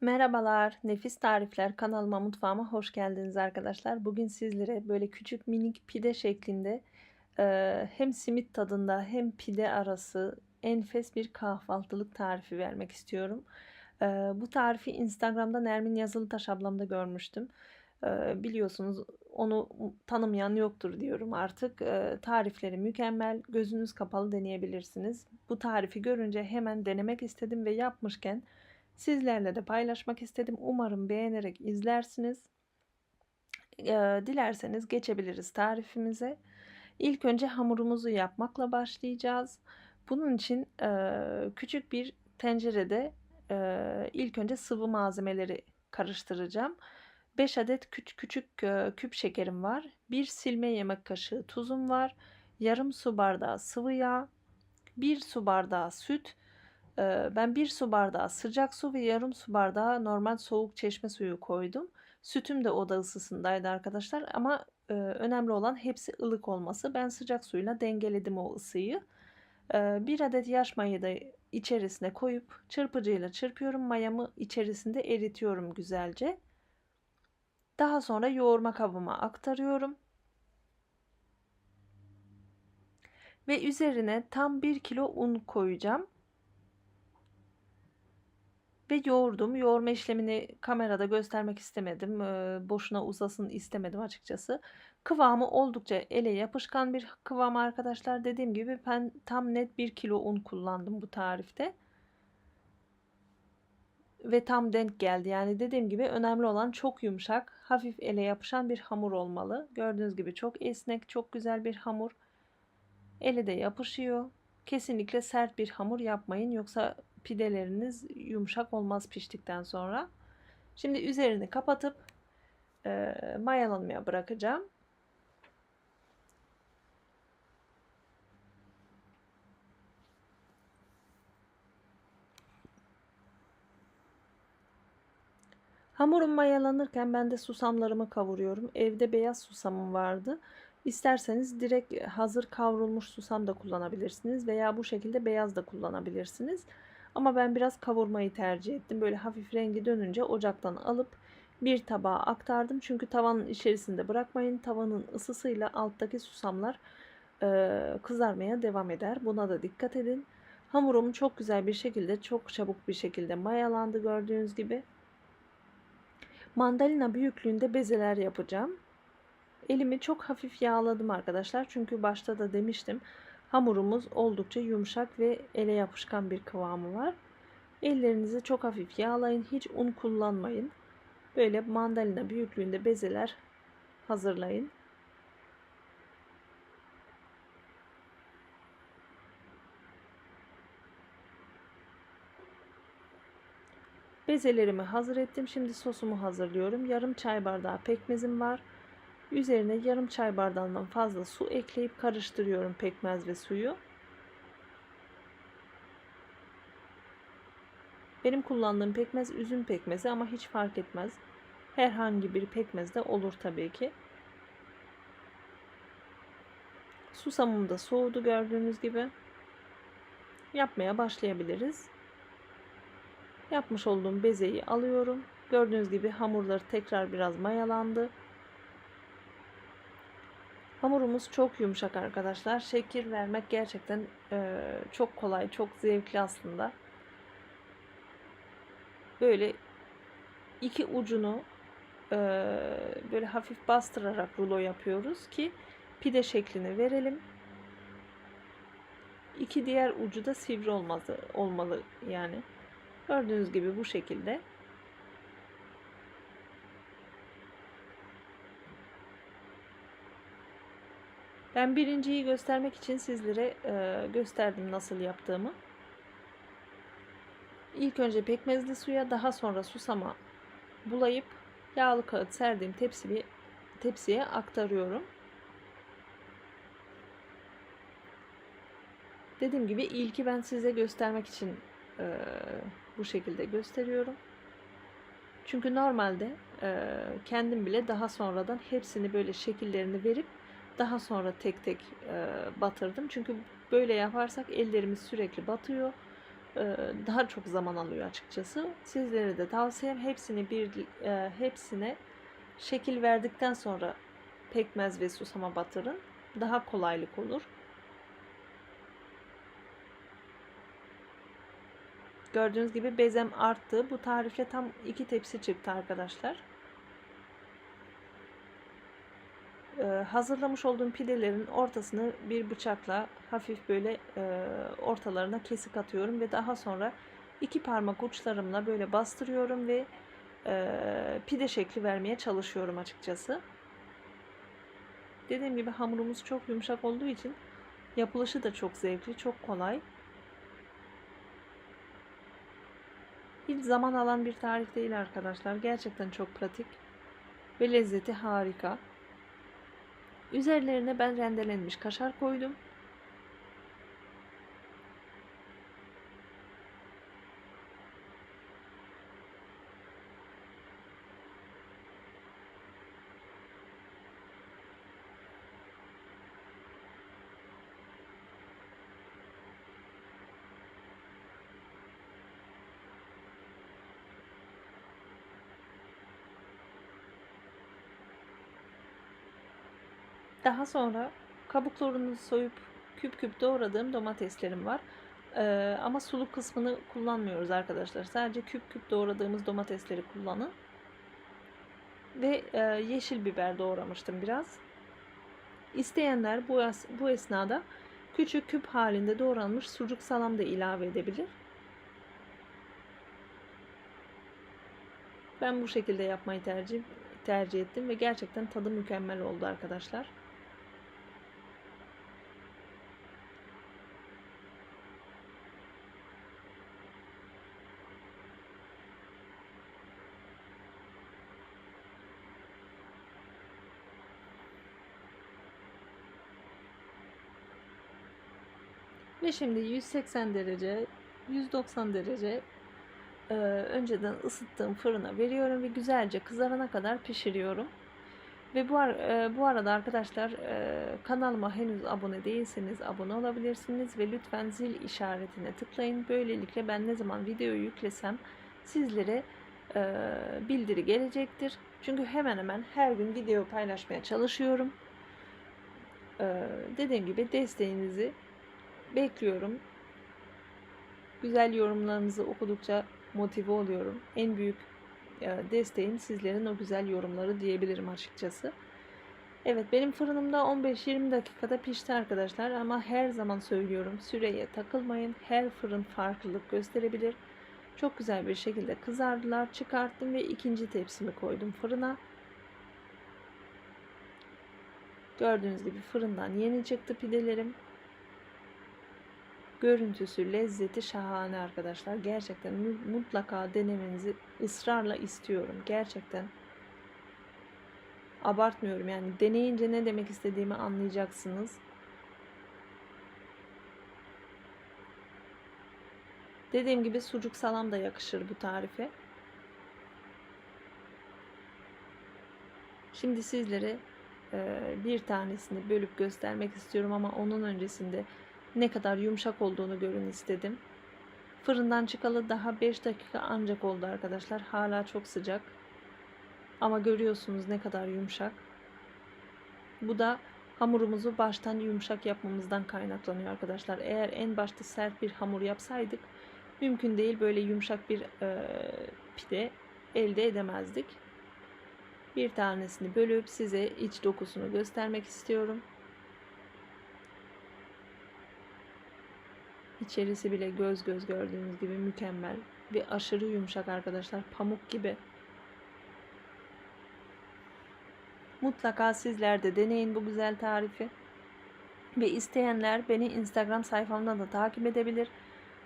Merhabalar, Nefis Tarifler kanalıma mutfağıma hoş geldiniz arkadaşlar. Bugün sizlere böyle küçük minik pide şeklinde eee, hem simit tadında hem pide arası enfes bir kahvaltılık tarifi vermek istiyorum. Eee, bu tarifi Instagram'da Nermin Yazılıtaş ablamda görmüştüm. Eee, biliyorsunuz onu tanımayan yoktur diyorum artık. Tarifleri mükemmel, gözünüz kapalı deneyebilirsiniz. Bu tarifi görünce hemen denemek istedim ve yapmışken Sizlerle de paylaşmak istedim. Umarım beğenerek izlersiniz. Eee, dilerseniz geçebiliriz tarifimize. İlk önce hamurumuzu yapmakla başlayacağız. Bunun için eee, küçük bir tencerede eee, ilk önce sıvı malzemeleri karıştıracağım. 5 adet küçük küçük eee, küp şekerim var. 1 silme yemek kaşığı tuzum var. Yarım su bardağı sıvı yağ. 1 su bardağı süt. Ben 1 su bardağı sıcak su ve yarım su bardağı normal soğuk çeşme suyu koydum. Sütüm de oda ısısındaydı arkadaşlar ama eee, önemli olan hepsi ılık olması. Ben sıcak suyla dengeledim o ısıyı. Eee, 1 adet yaş mayayı da içerisine koyup çırpıcıyla çırpıyorum. Mayamı içerisinde eritiyorum güzelce. Daha sonra yoğurma kabıma aktarıyorum. Ve üzerine tam 1 kilo un koyacağım ve yoğurdum. Yoğurma işlemini kamerada göstermek istemedim. Boşuna uzasın istemedim açıkçası. Kıvamı oldukça ele yapışkan bir kıvam arkadaşlar. Dediğim gibi ben tam net 1 kilo un kullandım bu tarifte. Ve tam denk geldi. Yani dediğim gibi önemli olan çok yumuşak, hafif ele yapışan bir hamur olmalı. Gördüğünüz gibi çok esnek, çok güzel bir hamur. Ele de yapışıyor. Kesinlikle sert bir hamur yapmayın. Yoksa pideleriniz yumuşak olmaz piştikten sonra. Şimdi üzerini kapatıp e, mayalanmaya bırakacağım. Hamurum mayalanırken ben de susamlarımı kavuruyorum. Evde beyaz susamım vardı. İsterseniz direkt hazır kavrulmuş susam da kullanabilirsiniz veya bu şekilde beyaz da kullanabilirsiniz. Ama ben biraz kavurmayı tercih ettim. Böyle hafif rengi dönünce ocaktan alıp bir tabağa aktardım. Çünkü tavanın içerisinde bırakmayın. Tavanın ısısıyla alttaki susamlar e, kızarmaya devam eder. Buna da dikkat edin. Hamurum çok güzel bir şekilde, çok çabuk bir şekilde mayalandı gördüğünüz gibi. Mandalina büyüklüğünde bezeler yapacağım. Elimi çok hafif yağladım arkadaşlar. Çünkü başta da demiştim. Hamurumuz oldukça yumuşak ve ele yapışkan bir kıvamı var. Ellerinizi çok hafif yağlayın. Hiç un kullanmayın. Böyle mandalina büyüklüğünde bezeler hazırlayın. Bezelerimi hazır ettim. Şimdi sosumu hazırlıyorum. Yarım çay bardağı pekmezim var. Üzerine yarım çay bardağından fazla su ekleyip karıştırıyorum pekmez ve suyu. Benim kullandığım pekmez üzüm pekmezi ama hiç fark etmez. Herhangi bir pekmez de olur tabii ki. Susamım da soğudu gördüğünüz gibi. Yapmaya başlayabiliriz. Yapmış olduğum bezeyi alıyorum. Gördüğünüz gibi hamurları tekrar biraz mayalandı. Hamurumuz çok yumuşak arkadaşlar. Şekil vermek gerçekten e, çok kolay, çok zevkli aslında. Böyle iki ucunu e, böyle hafif bastırarak rulo yapıyoruz ki pide şeklini verelim. İki diğer ucu da sivri olmalı, olmalı yani. Gördüğünüz gibi bu şekilde. Ben birinciyi göstermek için sizlere e, gösterdim nasıl yaptığımı. İlk önce pekmezli suya daha sonra susama bulayıp yağlı kağıt serdiğim tepsiye, tepsiye aktarıyorum. Dediğim gibi ilki ben size göstermek için e, bu şekilde gösteriyorum. Çünkü normalde e, kendim bile daha sonradan hepsini böyle şekillerini verip daha sonra tek tek e, batırdım. Çünkü böyle yaparsak ellerimiz sürekli batıyor. e, daha çok zaman alıyor açıkçası. Sizlere de tavsiyem hepsini bir e, hepsine şekil verdikten sonra pekmez ve susama batırın. Daha kolaylık olur. Gördüğünüz gibi bezem arttı. Bu tarifle tam iki tepsi çıktı arkadaşlar. Ee, hazırlamış olduğum pidelerin ortasını bir bıçakla hafif böyle e, ortalarına kesik atıyorum ve daha sonra iki parmak uçlarımla böyle bastırıyorum ve e, pide şekli vermeye çalışıyorum açıkçası. Dediğim gibi hamurumuz çok yumuşak olduğu için yapılışı da çok zevkli, çok kolay. Hiç zaman alan bir tarif değil arkadaşlar. Gerçekten çok pratik ve lezzeti harika. Üzerlerine ben rendelenmiş kaşar koydum. Daha sonra kabuklarını soyup küp küp doğradığım domateslerim var. Ee, ama sulu kısmını kullanmıyoruz arkadaşlar. Sadece küp küp doğradığımız domatesleri kullanın. Ve e, yeşil biber doğramıştım biraz. İsteyenler bu, bu esnada küçük küp halinde doğranmış sucuk salam da ilave edebilir. Ben bu şekilde yapmayı tercih tercih ettim ve gerçekten tadı mükemmel oldu arkadaşlar. Ve şimdi 180 derece, 190 derece e, önceden ısıttığım fırına veriyorum ve güzelce kızarana kadar pişiriyorum. Ve bu, ar e, bu arada arkadaşlar e, kanalıma henüz abone değilseniz abone olabilirsiniz ve lütfen zil işaretine tıklayın. Böylelikle ben ne zaman videoyu yüklesem sizlere e, bildiri gelecektir. Çünkü hemen hemen her gün video paylaşmaya çalışıyorum. E, dediğim gibi desteğinizi bekliyorum. Güzel yorumlarınızı okudukça motive oluyorum. En büyük e, desteğim sizlerin o güzel yorumları diyebilirim açıkçası. Evet benim fırınımda 15-20 dakikada pişti arkadaşlar ama her zaman söylüyorum süreye takılmayın. Her fırın farklılık gösterebilir. Çok güzel bir şekilde kızardılar. Çıkarttım ve ikinci tepsimi koydum fırına. Gördüğünüz gibi fırından yeni çıktı pidelerim. Görüntüsü, lezzeti şahane arkadaşlar. Gerçekten mutlaka denemenizi ısrarla istiyorum. Gerçekten abartmıyorum yani deneyince ne demek istediğimi anlayacaksınız. Dediğim gibi sucuk salam da yakışır bu tarife. Şimdi sizlere bir tanesini bölüp göstermek istiyorum ama onun öncesinde ne kadar yumuşak olduğunu görün istedim. Fırından çıkalı daha 5 dakika ancak oldu arkadaşlar. Hala çok sıcak. Ama görüyorsunuz ne kadar yumuşak. Bu da hamurumuzu baştan yumuşak yapmamızdan kaynaklanıyor arkadaşlar. Eğer en başta sert bir hamur yapsaydık mümkün değil böyle yumuşak bir e, pide elde edemezdik. Bir tanesini bölüp size iç dokusunu göstermek istiyorum. İçerisi bile göz göz gördüğünüz gibi mükemmel ve aşırı yumuşak arkadaşlar. Pamuk gibi. Mutlaka sizler de deneyin bu güzel tarifi. Ve isteyenler beni Instagram sayfamdan da takip edebilir.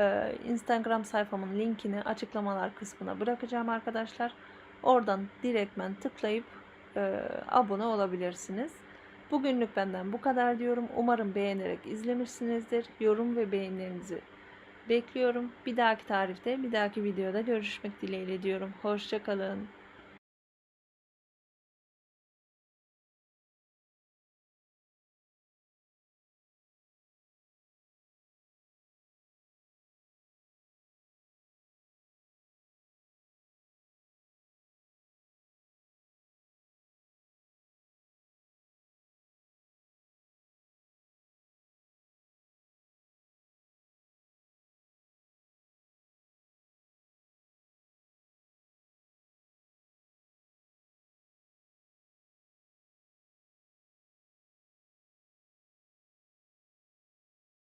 Ee, Instagram sayfamın linkini açıklamalar kısmına bırakacağım arkadaşlar. Oradan direktmen tıklayıp e, abone olabilirsiniz. Bugünlük benden bu kadar diyorum. Umarım beğenerek izlemişsinizdir. Yorum ve beğenilerinizi bekliyorum. Bir dahaki tarifte, bir dahaki videoda görüşmek dileğiyle diyorum. Hoşçakalın.